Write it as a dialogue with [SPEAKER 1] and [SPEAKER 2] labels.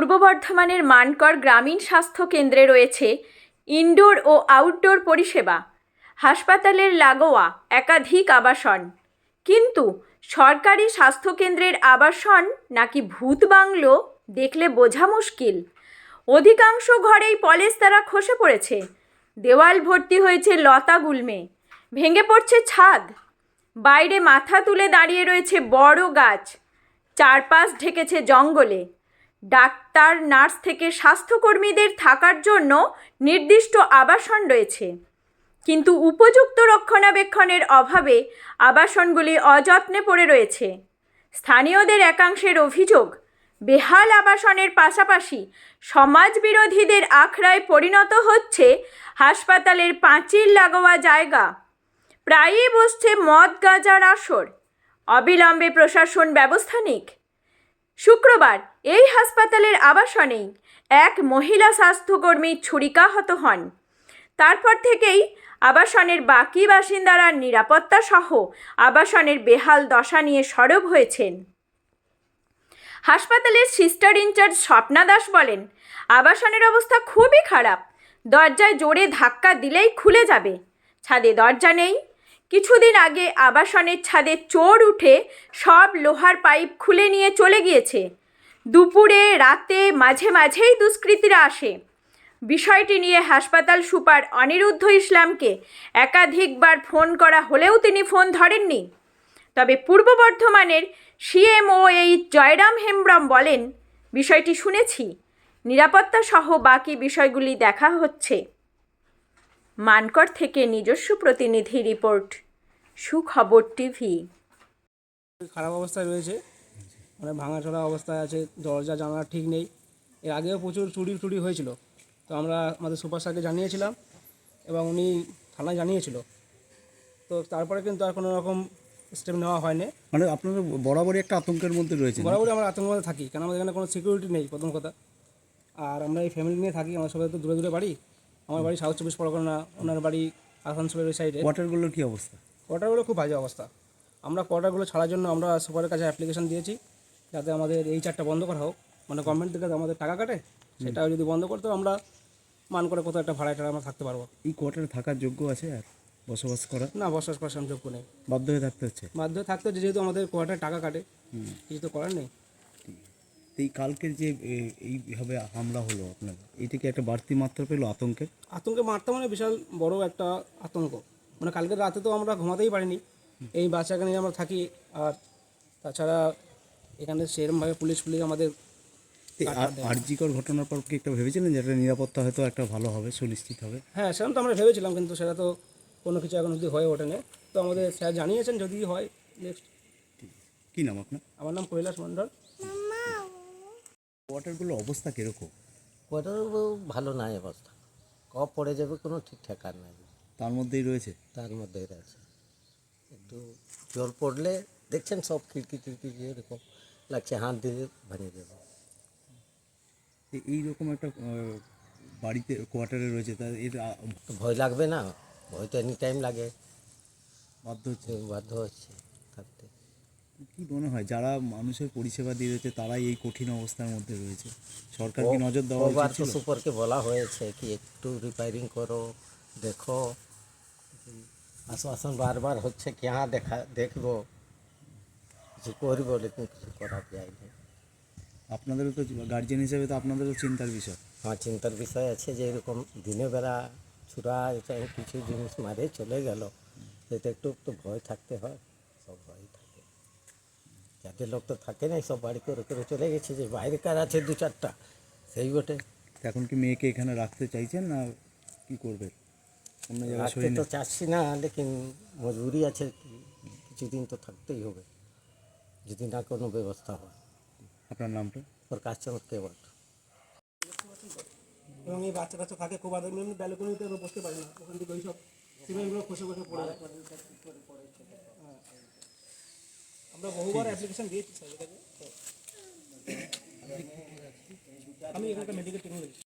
[SPEAKER 1] পূর্ব বর্ধমানের মানকর গ্রামীণ স্বাস্থ্য কেন্দ্রে রয়েছে ইনডোর ও আউটডোর পরিষেবা, হাসপাতালের লাগোয়া একাধিক আবাসন। কিন্তু সরকারি স্বাস্থ্যকেন্দ্রের আবাসন নাকি ভূত বাংলো দেখলে বোঝা মুশকিল। অধিকাংশ ঘরেই পলেস তারা খসে পড়েছে। দেওয়াল ভর্তি হয়েছে লতা গুল্মে, ভেঙে পড়ছে ছাদ। বাইরে মাথা তুলে দাঁড়িয়ে রয়েছে বড় গাছ, চারপাশ ঢেকেছে জঙ্গলে। ডাক্তার, নার্স থেকে স্বাস্থ্যকর্মীদের থাকার জন্য নির্দিষ্ট আবাসন রয়েছে। কিন্তু উপযুক্ত রক্ষণাবেক্ষণের অভাবে আবাসনগুলি অযত্নে পড়ে রয়েছে। স্থানীয়দের একাংশের অভিযোগ, বেহাল আবাসনের পাশাপাশি সমাজবিরোধীদের আখড়ায় পরিণত হচ্ছে হাসপাতালের পাঁচিল লাগোয়া জায়গা। প্রায়ই বসছে মদ, গাঁজার আসর। অবিলম্বে প্রশাসন ব্যবস্থা নিক। শুক্রবার এই হাসপাতালের আবাসনেই এক মহিলা স্বাস্থ্যকর্মী ছুরিকাহত হন। তারপর থেকেই আবাসনের বাকি বাসিন্দারা নিরাপত্তা সহ আবাসনের বেহাল দশা নিয়ে সরব হয়েছেন। হাসপাতালের সিস্টার ইনচার্জ স্বপ্না দাস বলেন, আবাসনের অবস্থা খুবই খারাপ। দরজায় জোরে ধাক্কা দিলেই খুলে যাবে। ছাদে দরজা নেই কিছুদিন আগে আবাসনের ছাদে চোর উঠে সব লোহার পাইপ খুলে নিয়ে চলে গিয়েছে। দুপুরে, রাতে মাঝে মাঝেই দুষ্কৃতীরা আসে। বিষয়টি নিয়ে হাসপাতাল সুপার অনিরুদ্ধ ইসলামকে একাধিকবার ফোন করা হলেও তিনি ফোন ধরেননি। তবে পূর্ব বর্ধমানের সিএমও এই জয়রাম হেমব্রম বলেন, বিষয়টি শুনেছি। নিরাপত্তা সহ বাকি বিষয়গুলি দেখা হচ্ছে। মানকর থেকে নিজস্ব প্রতিনিধি রিপোর্ট সুখবর টিভি।
[SPEAKER 2] খারাপ অবস্থায় রয়েছে মানে ভাঙাচোরা অবস্থায় আছে দরজা জানালা ঠিক নেই। এর আগেও প্রচুর চুরি টুরি হয়েছিল তো আমরা আমাদের সুপার স্যারকে জানিয়েছিলাম এবং উনি থানায় জানিয়েছিল। তো তারপরে কিন্তু আর কোনো রকম স্টেপ নেওয়া হয়নি।
[SPEAKER 3] মানে আপনারা বরাবরই একটা আতঙ্কের মধ্যে রয়েছে
[SPEAKER 2] বরাবরই আমরা আতঙ্কের মধ্যে থাকি কারণ আমাদের এখানে কোনো সিকিউরিটি নেই প্রথম কথা। আর আমরা এই ফ্যামিলি নিয়ে থাকি আমার সবাই তো দূরে দূরে বাড়ি আমার বাড়ি সাউথ চব্বিশ পরগনা ওনার বাড়ি আসানসোলের ওই সাইডে
[SPEAKER 3] কোয়ার্টারগুলোর কী অবস্থা?
[SPEAKER 2] কোয়ার্টারগুলো খুব বাজে অবস্থা। আমরা কোয়ার্টারগুলো ছাড়ার জন্য আমরা সুপারের কাছে অ্যাপ্লিকেশন দিয়েছি যাতে আমাদের এই চারটা বন্ধ করা হোক। মানে গভর্নমেন্ট থেকে আমাদের টাকা কাটে সেটাও যদি বন্ধ করতো আমরা মান করে কোথাও একটা ভাড়া আমরা থাকতে পারব।
[SPEAKER 3] এই কোয়ার্টারে থাকার যোগ্য আছে আর বসবাস করা?
[SPEAKER 2] না বসবাস করার যোগ্য নেই।
[SPEAKER 3] বাধ্য হয়ে থাকতে হচ্ছে?
[SPEAKER 2] বাধ্য হয়ে থাকতে হচ্ছে যেহেতু আমাদের কোয়ার্টারে টাকা কাটে। কিছু তো করার নেই।
[SPEAKER 3] তো এই কালকের যে এইভাবে হামলা হলো আপনার এটা কি একটা বাড়তি মাত্রা পেল আতঙ্কের
[SPEAKER 2] আতঙ্কে মারতে মানে বিশাল বড় একটা আতঙ্ক। মানে কালকের রাতে তো আমরা ঘুমাতেই পারিনি। এই বাচ্চাকে নিয়ে আমরা থাকি আর তাছাড়া এখানে সেরকমভাবে পুলিশ পুলিশ আমাদের
[SPEAKER 3] আরজিকর ঘটনার পর কি একটা ভেবেছিলেন যে একটা নিরাপত্তা হয়তো একটা ভালো হবে সুনিশ্চিত হবে?
[SPEAKER 2] হ্যাঁ সেরকম তো আমরা ভেবেছিলাম কিন্তু সেটা তো কোনো কিছু এখন যদি হয়ে ওঠেনি। তো আমাদের স্যার জানিয়েছেন যদি হয় নেক্সট
[SPEAKER 3] কি নাম আপনার?
[SPEAKER 2] আমার নাম কৈলাস মণ্ডল।
[SPEAKER 3] কোয়ার্টারগুলোর অবস্থা কীরকম?
[SPEAKER 4] ওটারও ভালো নাই অবস্থা। কব পড়ে যাবে কোনো ঠিক ঠাকার নাই।
[SPEAKER 3] তার মধ্যেই রয়েছে?
[SPEAKER 4] তার মধ্যে আছে একটু জল পড়লে দেখছেন সব খিড়কি টিড়কি এরকম লাগছে হাত দিয়ে ভেঙে দেবে
[SPEAKER 3] তো এইরকম একটা বাড়িতে কোয়ার্টারে রয়েছে তা এর
[SPEAKER 4] ভয় লাগবে না? ভয় তো এনি টাইম লাগে।
[SPEAKER 3] বাধ্য হচ্ছে।
[SPEAKER 4] বাধ্য হচ্ছে থাকতে।
[SPEAKER 3] কি মনে হয়? যারা মানুষের পরিষেবা দিয়ে রয়েছে তারাই এই কঠিন অবস্থার মধ্যে রয়েছে। সরকার কি নজর দেওয়া উচিত ছিল?
[SPEAKER 4] সুপারকে বলা হয়েছে কি একটু রিপেয়ারিং করো দেখো। আশ্বাসন বারবার হচ্ছে কি হ্যাঁ দেখা দেখব। কিছু করব লেকিন কিছু করা যায়নি।
[SPEAKER 3] আপনাদেরও তো গার্জেন হিসেবে তো আপনাদেরও চিন্তার বিষয়।
[SPEAKER 4] আমার চিন্তার বিষয় আছে যে এরকম দিনের বেলা ছুরা কিছু জিনিস মারে চলে গেল। সেটা একটু তো ভয় থাকতে হয়। যাদের লোক তো থাকে না সব বাড়ি করে করে চলে গেছে যে বাইরেকার আছে দু চারটা? সেই বটে।
[SPEAKER 3] এখন কি মেয়েকে এখানে রাখতে চাইছেন না কি করবে? অন্য জায়গায়
[SPEAKER 4] তো? চাচ্ছি না লেকিন মজবুরি আছে কিছুদিন তো থাকতেই হবে। যদি না কোনো ব্যবস্থা হয়।
[SPEAKER 3] আপনার নামটা?
[SPEAKER 4] প্রকাশ চন্দ্র কেবল
[SPEAKER 2] এবং এই বাচ্চা কাচ্চা থাকে খুব আদর এমনি ব্যালকনিতে বসতে পারে না। ওখান থেকে ওই সব সিমেন্টগুলো খসে খসে পড়ে যায়। হ্যাঁ। আমরা বহুবার অ্যাপ্লিকেশন দিয়েছি স্যারের কাছে আমি এখানকার মেডিকেল টেকনোলজি